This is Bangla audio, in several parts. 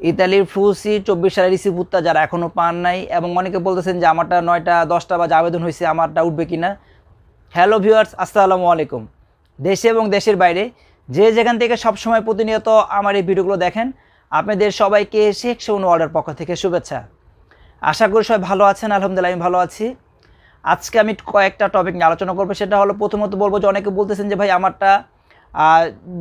ইতালির ফ্রুসি চব্বিশ সালের রিসিভুত্তা যারা এখনও পান নাই, এবং অনেকে বলতেছেন যে আমারটা নয়টা, দশটা বাজে আবেদন হয়েছে, আমারটা উঠবে কিনা। হ্যালো ভিউয়ার্স আসসালামু আলাইকুম। দেশে এবং দেশের বাইরে যে যেখান থেকে সবসময় প্রতিনিয়ত আমার এই ভিডিওগুলো দেখেন, আপনাদের সবাইকে শেখ সৌন ওয়ার্ল্ডের পক্ষ থেকে শুভেচ্ছা। আশা করি সবাই ভালো আছেন, আলহামদুলিল্লাহ আমি ভালো আছি। আজকে আমি কয়েকটা টপিক নিয়ে আলোচনা করব, সেটা হলো প্রথমত বলব যে অনেকে বলতেছেন যে ভাই, আমারটা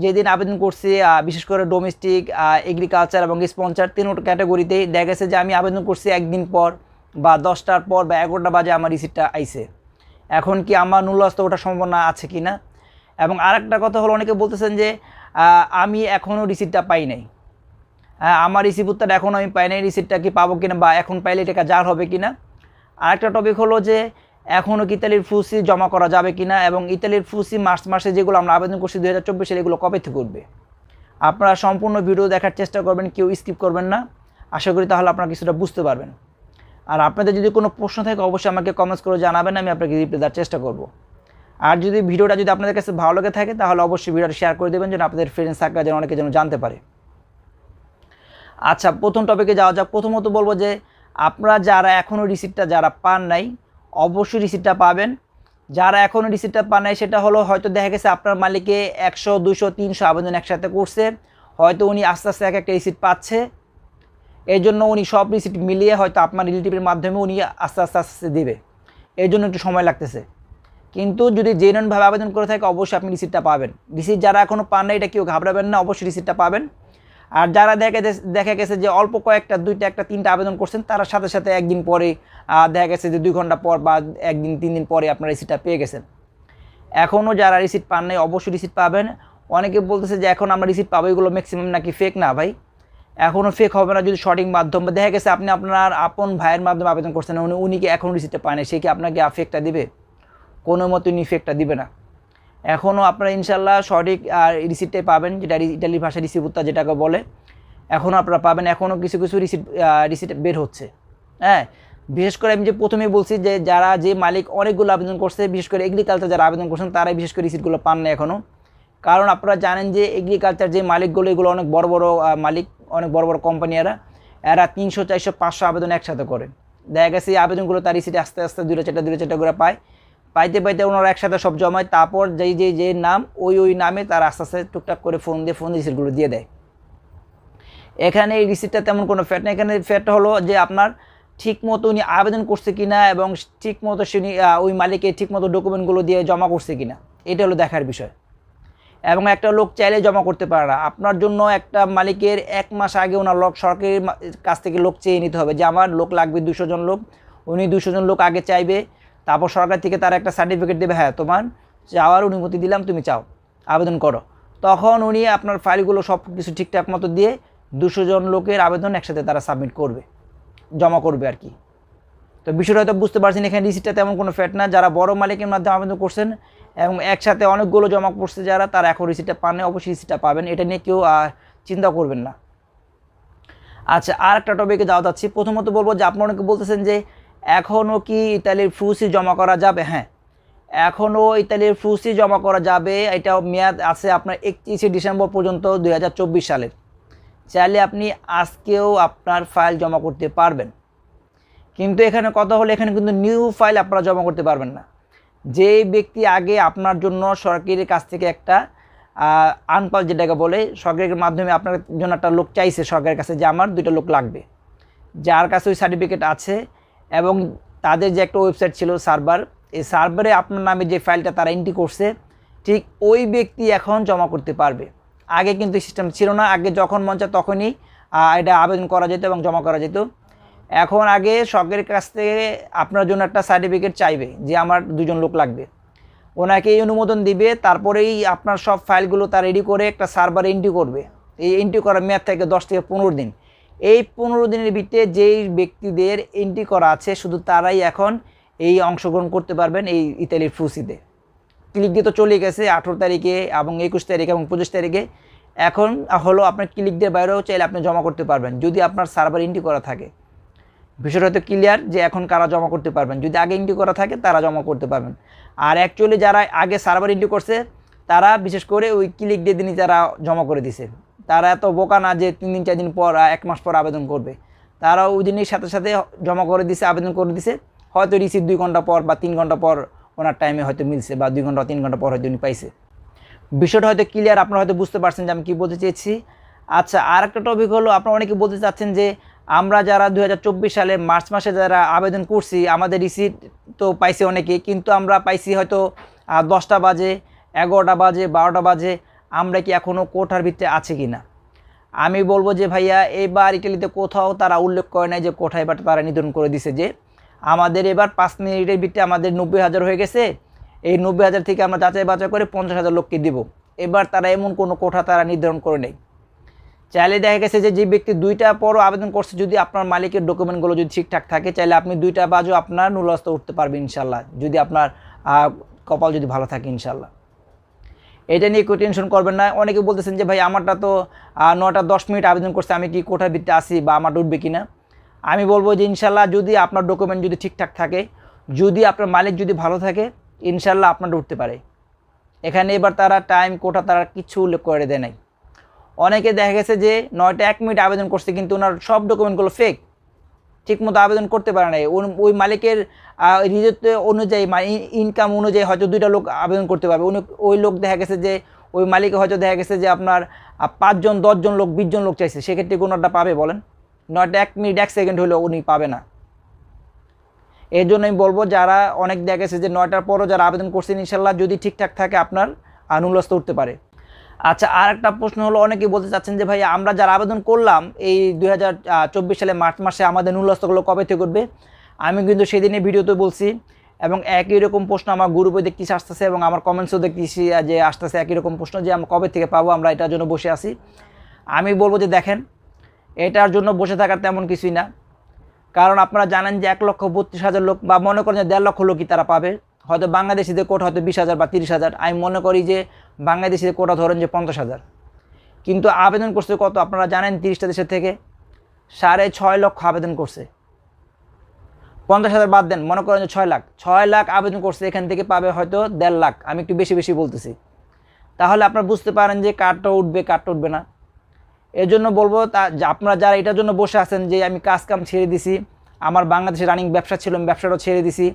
যেদিন আবেদন করছি বিশেষ করে ডোমেস্টিক এগ্রিকালচার এবং স্পন্সার তিন ক্যাটাগরিতেই দেখা গেছে যে আমি আবেদন করছি একদিন পর বা দশটার পর বা এগারোটা বাজে আমার রিসিপ্টটা আইছে। এখন কি আমার নুল্লাস্ত ওঠার সম্ভাবনা আছে কি না? এবং আরেকটা কথা হলো, অনেকে বলতেছেন যে আমি এখনও রিসিপ্টটা পাই নাই। হ্যাঁ আমার রিসিভ উত্তর এখনও আমি পাই নাই রিসিপ্টটা কি পাবো কিনা বা এখন পাইলে এটা জাল হবে কিনা? আরেকটা টপিক হলো যে এখনও কি ইতালির ফুসি জমা করা যাবে কিনা এবং ইতালির ফুসি মার্চ মাসে যেগুলো আমরা আবেদন করছি দু হাজার চব্বিশে এগুলো কবে থেকে উঠবে? আপনারা সম্পূর্ণ ভিডিও দেখার চেষ্টা করবেন, কেউ স্কিপ করবেন না। আশা করি তাহলে আপনারা কিছুটা বুঝতে পারবেন। আর আপনাদের যদি কোনো প্রশ্ন থাকে, অবশ্যই আমাকে কমেন্টস করে জানাবেন, আমি আপনাকে রিপ্লাই দেওয়ার চেষ্টা করব। আর যদি ভিডিওটা যদি আপনাদের কাছে ভালো লেগে থাকে, তাহলে অবশ্যই ভিডিওটা শেয়ার করে দেবেন, যেন আপনাদের ফ্রেন্ডস সার্কেল যেন অনেকে যেন জানতে পারে। আচ্ছা প্রথম টপিকে যাওয়া যাক। প্রথমত বলব যে, আপনারা যারা এখনও রিসিপ্টটা যারা পান নাই অবশ্যই রিসিপ্টটা পাবেন। যারা এখনও রিসিপ্টটা পান নাই, সেটা হলো হয়তো দেখা গেছে আপনার মালিকে একশো দুশো তিনশো আবেদন একসাথে করছে। হয়তো উনি আস্তে আস্তে এক একটা রিসিপ্ট পাচ্ছে। এই জন্য উনি সব রিসিপ্ট মিলিয়ে হয়তো আপনার রিলেটিভের মাধ্যমে উনি আস্তে আস্তে আস্তে দেবে। এই জন্য একটু সময় লাগতেছে। কিন্তু যদি জেনুইনভাবে আবেদন করে থাকে, অবশ্যই আপনি রিসিপ্টটা পাবেন। রিসিপ্ট যারা এখনও পান না এটা কেউ ঘাবড়াবেন না, অবশ্যই রিসিপ্টটা পাবেন। আর যারা দেখা দেখা গেছে যে অল্প কয়েকটা, দুইটা, একটা, তিনটা আবেদন করছেন, তারা সাথে সাথে একদিন পরে দেখা গেছে যে দুই ঘণ্টা পর বা একদিন, তিন দিন পরে আপনার রিসিটটা পেয়ে গেছেন। এখনও যারা রিসিট পান নাই, অবশ্যই রিসিট পাবেন। অনেকে বলতেছে যে এখন আমরা রিসিট পাবো, এগুলো ম্যাক্সিমাম নাকি ফেক না ভাই। এখনও ফেক হবে না যদি সঠিক মাধ্যম দেখা গেছে আপনি আপনার আপন ভাইয়ের মাধ্যমে আবেদন করছেন, উনি উনি কি এখনও রিসিপ্টটা পায় না সে কি আপনাকে ফেকটা দিবে? কোনো মতো উনি ফেকটা দিবে না। এখনও আপনারা ইনশাল্লাহ সঠিক রিসিপ্টটাই পাবেন, যেটা ইটালির ভাষায় রিসিপ্টটা যেটাকে বলে। এখনও আপনারা পাবেন এখনও কিছু কিছু রিসিপ্ট রিসিপ্ট বের হচ্ছে। হ্যাঁ বিশেষ করে আমি যে প্রথমেই বলছি যে যারা, যে মালিক অনেকগুলো আবেদন করছে, বিশেষ করে এগ্রিকালচার যারা আবেদন করছেন, তারাই বিশেষ করে রিসিপ্টগুলো পান না এখনও কারণ আপনারা জানেন যে এগ্রিকালচার যে মালিকগুলো, এগুলো অনেক বড় বড় মালিক, অনেক বড় বড় কোম্পানি এরা। এরা তিনশো, চারশো, পাঁচশো আবেদন একসাথে করে। দেখা গেছে এই আবেদনগুলো তার রিসিটে আস্তে আস্তে দুটো চারটা দুটো চারটা করে পায়। পাইতে পাইতে ওনারা একসাথে সব জমায়, তারপর যেই যে যে নাম, ওই ওই নামে তার আস্তে আস্তে টুকটাক করে ফোন দিয়ে ফোন রিসিটগুলো দিয়ে দেয়। এখানে এই রিসিপ্টটা তেমন কোনো ফ্যাট না এখানে ফ্যাট হলো যে আপনার ঠিক মতো উনি আবেদন করছে কিনা এবং ঠিক মতো সে ওই মালিকের ঠিক মতো ডকুমেন্টগুলো দিয়ে জমা করছে কিনা, এটা হলো দেখার বিষয়। এবং একটা লোক চাইলে জমা করতে পারে না। আপনার জন্য একটা মালিকের এক মাস আগে ওনার লোক সরকারের কাছ থেকে লোক চেয়ে নিতে হবে যে, আমার লোক লাগবে দুশো জন লোক, উনি দুশো জন লোক আগে চাইবে। তারপর সরকার থেকে তারা একটা সার্টিফিকেট দেবে হ্যাঁ তোমার চাওয়ার অনুমতি দিলাম, তুমি চাও, আবেদন করো। তখন উনি আপনার ফাইলগুলো সব কিছু ঠিকঠাক মতো দিয়ে দুশো জন লোকের আবেদন একসাথে তারা সাবমিট করবে, জমা করবে আর কি। তো বিষয়টা হয়তো বুঝতে পারছেন, এখানে রিসিটটা তেমন কোনো ফ্যাট না। যারা বড় মালিকের মাধ্যমে আবেদন করছেন এবং একসাথে অনেকগুলো জমা করছে যারা, তারা এখন রিসিটটা পান অবশ্যই রিসিটটা পাবেন। এটা নিয়ে কেউ চিন্তা করবেন না। আচ্ছা আর একটা টপিকে যাওয়া যাচ্ছি। প্রথমত বলব যে আপনারা অনেকে বলতেছেন যে এখনও কি ইতালির ফ্রুসি জমা করা যাবে? হ্যাঁ। এখনও ইতালির ফ্রুসি জমা করা যাবে। এটা মেয়াদ আছে আপনার একত্রিশে ডিসেম্বর পর্যন্ত দু হাজার চব্বিশ সালের। চাইলে আপনি আজকেও আপনার ফাইল জমা করতে পারবেন। কিন্তু এখানে কথা হলো, এখানে কিন্তু নিউ ফাইল আপনারা জমা করতে পারবেন না। যে ব্যক্তি আগে আপনার জন্য সরকারের কাছ থেকে একটা আনপাল যেটাকে বলে, সরকারের মাধ্যমে আপনার জন্য একটা লোক চাইছে সরকারের কাছে যে আমার দুইটা লোক লাগবে। যার কাছে ওই সার্টিফিকেট আছে এবং তাদের যে একটা ওয়েবসাইট ছিল সার্ভার এই সার্ভারে আপনার নামে যে ফাইলটা তারা এন্ট্রি করছে, ঠিক ওই ব্যক্তি এখন জমা করতে পারবে। আগে কিন্তু সিস্টেম ছিল না, আগে যখন মন চায় তখনই এটা আবেদন করা যেত এবং জমা করা যেত। এখন আগে সরকারের কাছ থেকে আপনার জন্য একটা সার্টিফিকেট চাইবে যে আমার দুজন লোক লাগবে। ওনাকে এই অনুমোদন দিবে, তারপরেই আপনার সব ফাইলগুলো তার রেডি করে একটা সার্ভারে এন্ট্রি করবে। এই এন্ট্রি করার মেয়াদ থেকে দশ থেকে পনেরো দিন। এই পনেরো দিনের ভিতরে যেই ব্যক্তিদের এন্ট্রি করা আছে, শুধু তারাই এখন এই অংশগ্রহণ করতে পারবেন এই ইতালির ফুসিতে। ক্লিক দিয়ে তো চলে গেছে, আঠেরো তারিখে এবং একুশ তারিখে এবং পঁচিশ তারিখে। এখন হলো আপনার ক্লিক দিয়ে বাইরেও চাইলে আপনি জমা করতে পারবেন, যদি আপনার সার্ভার এন্ট্রি করা থাকে। বিষয়টা হয়তো ক্লিয়ার যে এখন কারা জমা করতে পারবেন, যদি আগে এন্ট্রি করা থাকে তারা জমা করতে পারবেন। আর অ্যাকচুয়ালি যারা আগে সার্ভার এন্ট্রি করছে, তারা বিশেষ করে ওই ক্লিক দিয়ে দিনই তারা জমা করে দিছে। তারা এত বোকা না যে তিন দিন, চার দিন পর এক মাস পর আবেদন করবে। তারা ওই দিনের সাথে সাথে জমা করে দিছে, আবেদন করে দিছে। হয়তো রিসিভ দুই ঘণ্টা পর বা তিন ঘণ্টা পর ওনার টাইমে হয়তো মিলছে বা দুই ঘণ্টা, তিন ঘণ্টা পর হয়তো উনি পাইছে। বিষয়টা হয়তো ক্লিয়ার আপনারা হয়তো বুঝতে পারছেন যে আমি কী বলতে চেয়েছি। আচ্ছা আর একটা টপিক হলো, আপনারা অনেকে বলতে চাচ্ছেন যে আমরা যারা দু হাজার চব্বিশ সালে মার্চ মাসে যারা আবেদন করছি, আমাদের রিসিট তো পাইছে অনেকে, কিন্তু আমরা পাইছি হয়তো দশটা বাজে, এগারোটা বাজে, বারোটা বাজে আমরা কি এখনও কোঠার ভিতরে আছে কি না আমি বলব যে ভাইয়া, এবার ইটালিতে কোথাও তারা উল্লেখ করে নাই যে কোঠায় এবার তারা নিধন করে দিছে যে আমাদের এবার পাঁচ মিনিটের ভিতরে আমাদের নব্বই হাজার হয়ে গেছে। এই নব্বই হাজার থেকে আমরা যাচাই বাছাই করে পঞ্চাশ হাজার লোককে দিব। এবার তারা এমন কোনো কোঠা তারা নির্ধারণ করে নেই। চাইলে দেখা গেছে যে যে ব্যক্তি দুইটা পরও আবেদন করছে, যদি আপনার মালিকের ডকুমেন্টগুলো যদি ঠিকঠাক থাকে, চাইলে আপনি দুইটা বাজও আপনার নুলস্ত উঠতে পারবেন ইনশাল্লাহ, যদি আপনার কপাল যদি ভালো থাকে ইনশাল্লাহ। এটা নিয়ে কেউ টেনশন করবেন না। অনেকে বলতেছেন যে, ভাই, আমারটা তো নটা দশ মিনিট আবেদন করছে, আমি কি কোঠার ভিত্তিতে আসি বা আমার উঠবে কি না আমি বলব যে, ইনশাল্লাহ যদি আপনার ডকুমেন্ট যদি ঠিকঠাক থাকে, যদি আপনার মালিক যদি ভালো থাকে, ইনশাল্লাহ আপনারটা উঠতে পারে। এখানে এবার তারা টাইম কোটা তারা কিছু উল্লেখ করে দেয় নাই। অনেকে দেখা গেছে যে, নয়টা এক মিনিট আবেদন করছে, কিন্তু ওনার সব ডকুমেন্টগুলো ফেক ঠিকমতো আবেদন করতে পারে না ওই মালিকের রিজেক্ট অনুযায়ী মানে ইনকাম অনুযায়ী হয়তো দুইটা লোক আবেদন করতে পারবে। ওই লোক দেখা গেছে যে, ওই মালিকে হয়তো দেখা গেছে যে, আপনার পাঁচজন, দশজন লোক বিশজন লোক চাইছে। সেক্ষেত্রে কোনোটা পাবে, বলেন? নয়টা এক মিনিট, এক সেকেন্ড হলেও উনি পাবে না। এর জন্য আমি বলব, যারা অনেক দেখা গেছে যে, নয়টার পরও যারা আবেদন করছেন, ইনশাল্লাহ যদি ঠিকঠাক থাকে, আপনার আনুলস্ত উঠতে পারে। আচ্ছা আর একটা প্রশ্ন হলো অনেকে বলতে চাচ্ছেন যে ভাই আমরা যারা আবেদন করলাম এই দুই হাজার চব্বিশ সালে মার্চ মাসে আমাদের নুলস্তগুলো কবে থেকে করবে আমি কিন্তু সেদিনে ভিডিওতে বলছি এবং একই রকম প্রশ্ন আমার গ্রুপে দেখতেছি আসতেছে এবং আমার কমেন্টসও দেখতেছি যে আসতেছে একই রকম প্রশ্ন যে আমরা কবে থেকে পাবো, আমরা এটার জন্য বসে আছি। আমি বলব যে দেখেন, এটার জন্য বসে থাকার তেমন কিছুই না। কারণ আপনারা জানেন যে এক লক্ষ বত্রিশ হাজার লোক বা মনে করেন যে দেড় লক্ষ লোকই তারা পাবে। হয়তো বাংলাদেশিদের কোটা হয়তো বিশ হাজার বা তিরিশ হাজার। আমি মনে করি যে বাংলাদেশিদের কোটা ধরেন যে পঞ্চাশ হাজার। কিন্তু আবেদন করছে কত? আপনারা জানেন তিরিশটা দেশের থেকে সাড়ে ছয় লক্ষ আবেদন করছে। পঞ্চাশ হাজার বাদ দেন, মনে করেন যে ছয় লাখ। ছয় লাখ আবেদন করছে, এখান থেকে পাবে হয়তো দেড় লাখ। আমি একটু বেশি বেশি বলতেছি। তাহলে আপনারা বুঝতে পারেন যে কার্ডটা উঠবে কার্ডটা উঠবে না। এর জন্য বলব তা আপনারা যারা এটার জন্য বসে আছেন যে আমি কাজ কাম ছেড়ে দিছি, আমার বাংলাদেশে রানিং ব্যবসা ছিল, আমি ব্যবসাটাও ছেড়ে দিছি।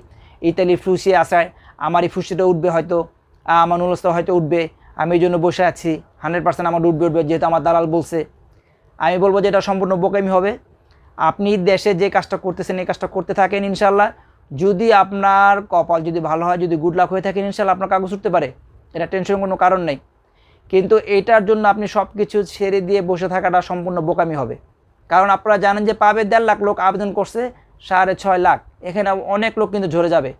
ইতালি ফুসি আসায় আমার এই ফুসিটা উঠবে হয়তো। আমার নুলস্তা হয়তো উঠবে। আমি এই জন্য বসে আছি। হান্ড্রেড পার্সেন্ট আমার উঠবে উঠবে, যেহেতু আমার দালাল বলছে। আমি বলব যে এটা সম্পূর্ণ বোকামি হবে। আপনি দেশে যে কাজটা করতেছেন, এই কাজটা করতে থাকেন ইনশাল্লাহ যদি আপনার কপাল যদি ভালো হয়, যদি গুড লাক হয়ে থাকেন ইনশাল্লাহ আপনার কাগজ উঠতে পারে। এটা টেনশন কোনো কারণ নেই। কিন্তু এটার জন্য আপনি সব কিছু ছেড়ে দিয়ে বসে থাকাটা সম্পূর্ণ বোকামি হবে। কারণ আপনারা জানেন যে পাবে দেড় লাখ লোক আবেদন করছে, সাড়ে ছয় লাখ। এখানে অনেক লোক কিন্তু ঝরে যাবে।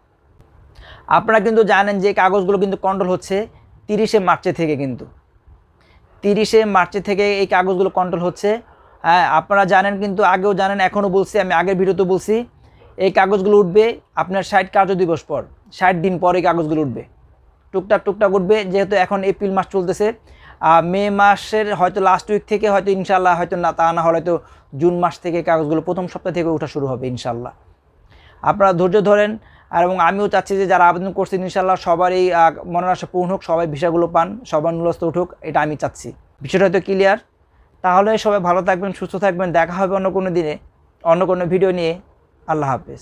আপনারা কিন্তু জানেন যে কাগজগুলো কিন্তু কন্ট্রোল হচ্ছে তিরিশে মার্চে থেকে কিন্তু। তিরিশে মার্চে থেকে এই কাগজগুলো কন্ট্রোল হচ্ছে। হ্যাঁ আপনারা জানেন কিন্তু, আগেও জানেন, এখনও বলছি, আমি আগের ভিডিওতে বলছি, এই কাগজগুলো উঠবে আপনার ষাট কার্য দিবস পর, ষাট দিন পর এই কাগজগুলো উঠবে। টুকটাক টুকটাক উঠবে, যেহেতু এখন এপ্রিল মাস চলতেছে মে মাসের হয়তো লাস্ট উইক থেকে হয়তো ইনশাল্লাহ হয়তো না, তা না হলে হয়তো জুন মাস থেকে কাগজগুলো প্রথম সপ্তাহ থেকে ওঠা শুরু হবে ইনশাল্লাহ আপনারা ধৈর্য ধরেন আর এবং আমিও চাচ্ছি যে যারা আবেদন করছে ইনশাল্লাহ সবারই মনোনাশা পূর্ণ হোক, সবাই ভিসাগুলো পান, সবার নুলস্ত উঠুক, এটা আমি চাচ্ছি। বিষয়টা হয়তো ক্লিয়ার তাহলে সবাই ভালো থাকবেন, সুস্থ থাকবেন, দেখা হবে অন্য কোনো দিনে, অন্য কোনো ভিডিও নিয়ে। আল্লাহ হাফেজ।